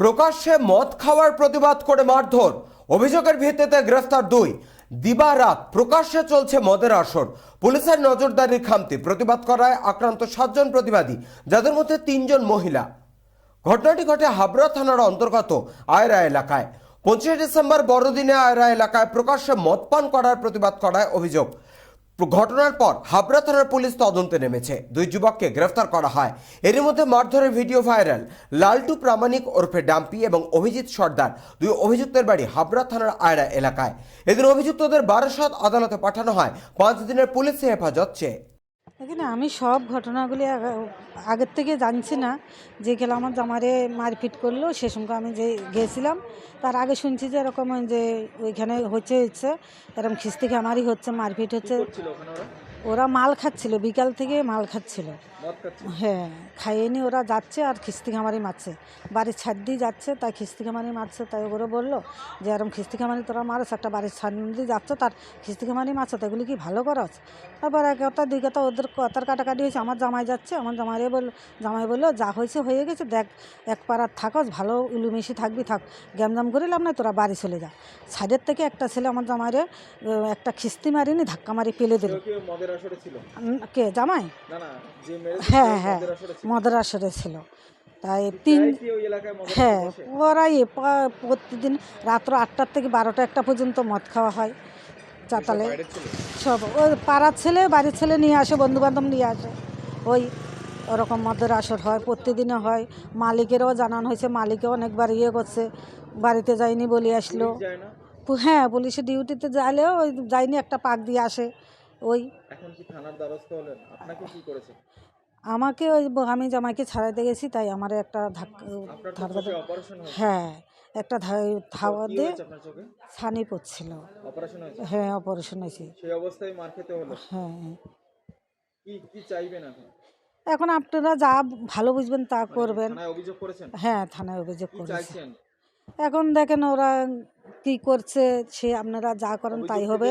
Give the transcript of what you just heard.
প্রকাশ্যে মদ খাওয়ার প্রতিবাদ করে মারধর। অভিযোগের ভিত্তিতে গ্রেফতার দুই। দিবারাত প্রকাশ্যে চলছে মদের আসর। পুলিশের নজরদারির খামতি। প্রতিবাদ করায় আক্রান্ত সাতজন প্রতিবাদী, যাদের মধ্যে তিনজন মহিলা। ঘটনাটি ঘটে হাবড়া থানার অন্তর্গত আয়রা এলাকায়। পঁচিশে ডিসেম্বর বড়দিনে আয়রা এলাকায় প্রকাশ্যে মদপান করার প্রতিবাদ করায় অভিযোগ। ঘটনার পর হাবড়া থানার পুলিশ তদন্তে নেমেছে। দুই যুবককে গ্রেফতার করা হয়। এরই মধ্যে মারধরের ভিডিও ভাইরাল। লালটু প্রামাণিক ওরফে ডাম্পি এবং অভিজিৎ সর্দার, দুই অভিযুক্তের বাড়ি হাবড়া থানার আয়রা এলাকায়। এদিন অভিযুক্তদের বারাসত আদালতে পাঠানো হয়। পাঁচ দিনের পুলিশ হেফাজত চেয়ে। এখানে আমি সব ঘটনাগুলি আগের থেকে জানছি না। যে গেলে আমার জামারে মারপিট করল, সে সঙ্গে আমি যে গিয়েছিলাম তার আগে শুনছি যে এরকম যে ওইখানে হচ্ছে হচ্ছে, এরকম খিস্তি খামারি হচ্ছে, মারপিট হচ্ছে। ওরা মাল খাচ্ছিল বিকাল থেকে মাল খাচ্ছিল। হ্যাঁ খাইয়ে ওরা যাচ্ছে আর খিস্তি খামারি মারছে। বাড়ির ছাদ দিয়ে যাচ্ছে তাই খিস্তি খামারি মারছে তাই ওগুলো বলল যে এরকম খিস্তি খামারি তোরা মারছ একটা বাড়ির ছাদ দিয়ে যাচ্ছে তার খিস্তি খামারি মারছে তো এগুলি কি ভালো করছ তারপর এক কথা দুই কথা ওদের কথার কাটাকাটি হয়েছে আমার জামাই যাচ্ছে আমার জামাইরে বলল জামাই বলল যা হয়েছে হয়ে গেছে দেখ এক পাড়ার থাকস ভালো উলুমিশি থাকবি থাক গ্যামজাম করে লাভ নাই তোরা বাড়ি চলে যা। ছাদের থেকে একটা ছেলে আমার জামাইরে একটা খিস্তি মারিনি ধাক্কা মারি পেলে দিল। উম, কে জামাই? হ্যাঁ হ্যাঁ মদের আসরে ছিল। তাই তিন হ্যাঁ ওরাই প্রতিদিন রাত্র আটটার থেকে বারোটা একটা পর্যন্ত মদ খাওয়া হয়। চাতালে। সব ওই পাড়ার ছেলে বাড়ির ছেলে নিয়ে আসে বন্ধু বান্ধব নিয়ে আসে। ওই ওরকম মদের আসর হয় প্রতিদিনে হয়। মালিকেরও জানানো হয়েছে মালিকও অনেকবার ইয়ে করছে। বাড়িতে যায়নি বলে আসলো। হ্যাঁ পুলিশের ডিউটিতে যাইলেও ওই যায়নি একটা পাক দিয়ে আসে। ওই এখন কি থানার দ্বারস্থ হলেন? আপনাকে কি করেছে? আমাকে ওই আমি জামাইকে ছাড়াইতে গেছি তাই আমার একটা ধাক্কা হ্যাঁ একটা ধাওয়া দিয়ে ছানি পড়ছিল। হ্যাঁ অপারেশন হয়েছে। সেই অবস্থায় মার খেতে হলো? হ্যাঁ। কি কি চাইবেন এখন? এখন আপনারা যা ভালো বুঝবেন তা করবেন। অভিযোগ করেছেন? হ্যাঁ থানায় অভিযোগ কি করেছে। চাইছেন? এখন দেখেন ওরা কি করছে সে আপনারা যা করেন তাই হবে।